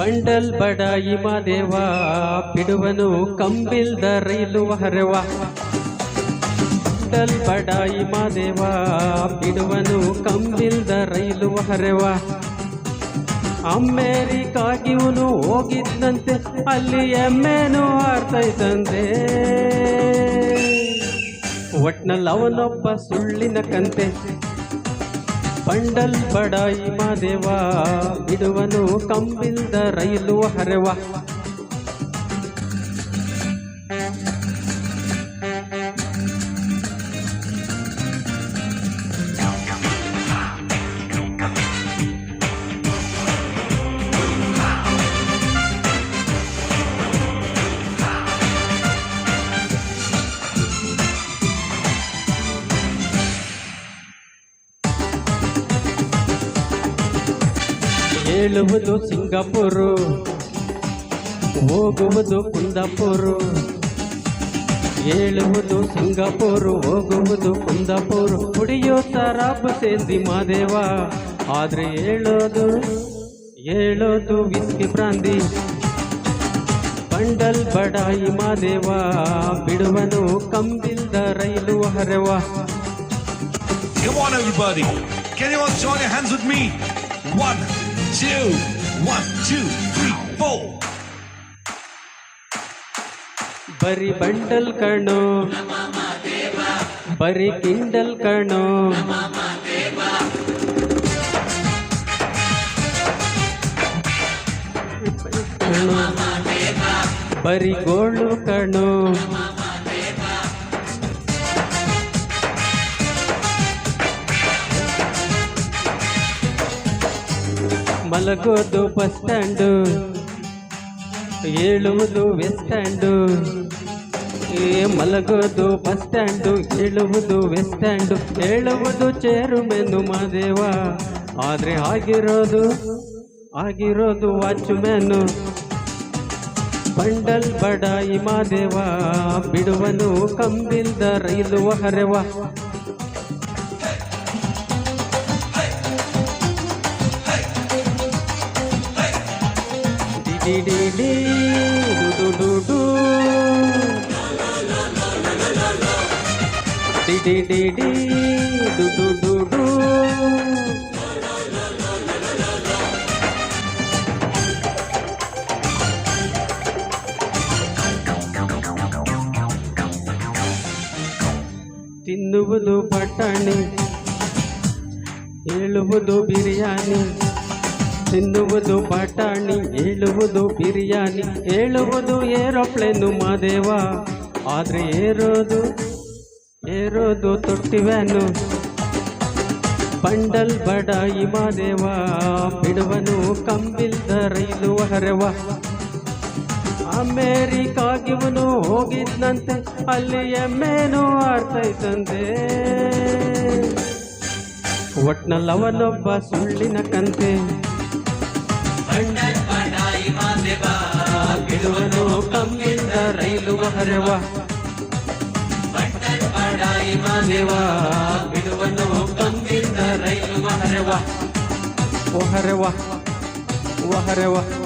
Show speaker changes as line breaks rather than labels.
Bundle ಬಡಾಯಿ ಮಾದೇವ ಬಿಡುವನು ಕಂಬಿಲ್ದ ರೈಲು ಹರವ. ಬಂಡಲ್ ಬಡಾಯಿ ಮಾದೇವ ಬಿಡುವನು ಕಂಬಿಲ್ದ ರೈಲು ಹರವ. ಅಮೇರಿಕಾಗಿ ಇವನು ಹೋಗಿದ್ದಂತೆ, ಅಲ್ಲಿ ಎಮ್ಮೆನು ಆರ್ತೈತಂತೆ ಒಟ್ನಲ್ಲಿ ಅವನೊಬ್ಬ ಸುಳ್ಳಿನ ಕಂತೆ. ಬಂಡಲ್ ಬಡಾಯಿ ಮಾದೇವ ಬಿಡುವನು ಕಂಬಿಲ್ದ ರೈಲು ಹರವ. ಹೇಳುವುದು ಸಿಂಗಾಪುರು ಹೋಗುವುದು ಕುಂದಾಪುರು. ಹೇಳುವುದು ಸಿಂಗಾಪುರು ಹೋಗುವುದು ಕುಂದಾಪುರು. ಕುಡಿಯೋ ತರಾಬ ಸೇಂದಿ ಮಾದೇವ ಆದ್ರೆ ಹೇಳೋದು ಹೇಳೋದು ವಿಸ್ಕಿ ಬ್ರಾಂದಿ. ಬಂಡಲ್ ಬಡಾಯಿ ಮಾದೇವ ಬಿಡುವನು ಕಂಬಿಲ್ದ ರೈಲು ಹರವ.
Come on, everybody. Can you all join your hands with me? One, two, one, two, three, four.
ಬರಿ ಬಂಡಲ್ ಕಣೋ ಬರಿ ಕಿಂಡಲ್ ಕಣೋ. ಬರಿ ಗೋಳು ಕಣೋ ಮಲಗೋದು ಬಸ್ ಸ್ಟ್ಯಾಂಡು ಹೇಳುವುದು ಏ, ಮಲಗೋದು ಬಸ್ ಸ್ಟ್ಯಾಂಡು ಹೇಳುವುದು ಹೇಳುವುದು ಚೇರುಮೆನು ಮಾದೇವ ಆದರೆ ಆಗಿರೋದು ಆಗಿರೋದು ವಾಚ್ಮ್ಯಾನು. ಬಂಡಲ್ ಬಡಾಯಿ ಮಾದೇವ ಬಿಡುವನು ಕಂಬಿಲ್ದ ರೈಲು ಹರೆವ. ತಿನ್ನುವುದು ಬಟಾಣಿ ಹೇಳುವುದು ಬಿರಿಯಾನಿ ತಿನ್ನುವುದು ಬಟಾಣಿ ಹೇಳುವುದು ಬಿರಿಯಾನಿ ಹೇಳುವುದು ಏರೋಪ್ಲೇನು ಮಾದೇವ. ಆದರೆ ಏರೋದು ಏರೋದು ತೊಟ್ಟಿ ವ್ಯಾನು ಬಂಡಲ್ ಬಡಾಯಿ ಮಾದೇವ, ಬಿಡುವನು ಕಂಬಿಲ್ದ ರೈಲು ಹರವ. ಅಮೇರಿಕಾಗಿವನು ಹೋಗಿದ್ದಂತೆ ಅಲ್ಲಿ ಎಮ್ಮೆನು ಆಡ್ತೈತಂತೆ. ಒಟ್ನಲ್ಲಿ ಅವನೊಬ್ಬ ಸುಳ್ಳಿನ ಕಂತೆ. ಬಿಡುವನು ಕಂಬಿಂದ ರೈಲು ಹರವ ಮಾದೇವ ಬಿಡುವನು ಕಂಬಿಂದ ರೈಲು ಹರವ ಓ ಹರವ.